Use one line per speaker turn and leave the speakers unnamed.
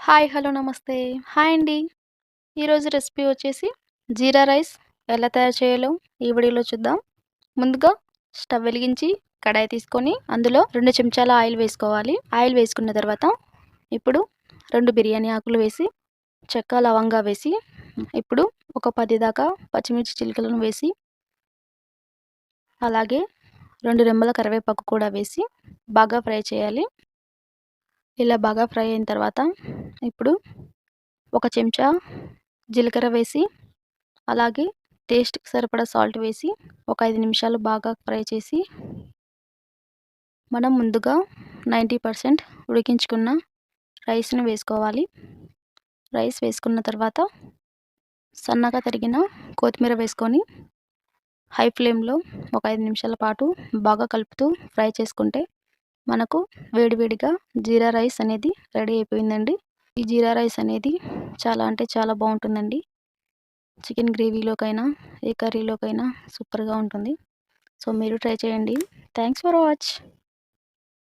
Hi hello నమస్తే. Hi అండి. ఈరోజు రెసిపీ వచ్చేసి జీరా రైస్. ఎలా తయారు చేయాలో ఈ వీడియోలో చూద్దాం. ముందుగా స్టవ్ వెలిగించి కడాయి తీసుకొని అందులో రెండు చెంచాల ఆయిల్ వేసుకోవాలి. ఆయిల్ వేసుకున్న తర్వాత ఇప్పుడు రెండు బిర్యానీ ఆకులు వేసి చెక్క లవంగా వేసి ఇప్పుడు ఒక పది దాకా పచ్చిమిర్చి చిలుకలను వేసి అలాగే రెండు రెమ్మల కరివేపాకు కూడా వేసి బాగా ఫ్రై చేయాలి. ఇలా బాగా ఫ్రై అయిన తర్వాత ఇప్పుడు ఒక చెంచా జీలకర్ర వేసి అలాగే టేస్ట్కి సరిపడా సాల్ట్ వేసి ఒక ఐదు నిమిషాలు బాగా ఫ్రై చేసి మనం ముందుగా నైంటీ పర్సెంట్ ఉడికించుకున్న రైస్ని వేసుకోవాలి. రైస్ వేసుకున్న తర్వాత సన్నగా తరిగిన కొత్తిమీర వేసుకొని హై ఫ్లేమ్లో ఒక ఐదు నిమిషాల పాటు బాగా కలుపుతూ ఫ్రై చేసుకుంటే మనకు వేడివేడిగా జీరా రైస్ అనేది రెడీ అయిపోయిందండి. ఈ జీరా రైస్ అనేది చాలా అంటే చాలా బాగుంటుందండి. చికెన్ గ్రేవీలోకైనా ఏ కర్రీలోకైనా సూపర్గా ఉంటుంది. సో మీరు ట్రై చేయండి. Thanks for watch.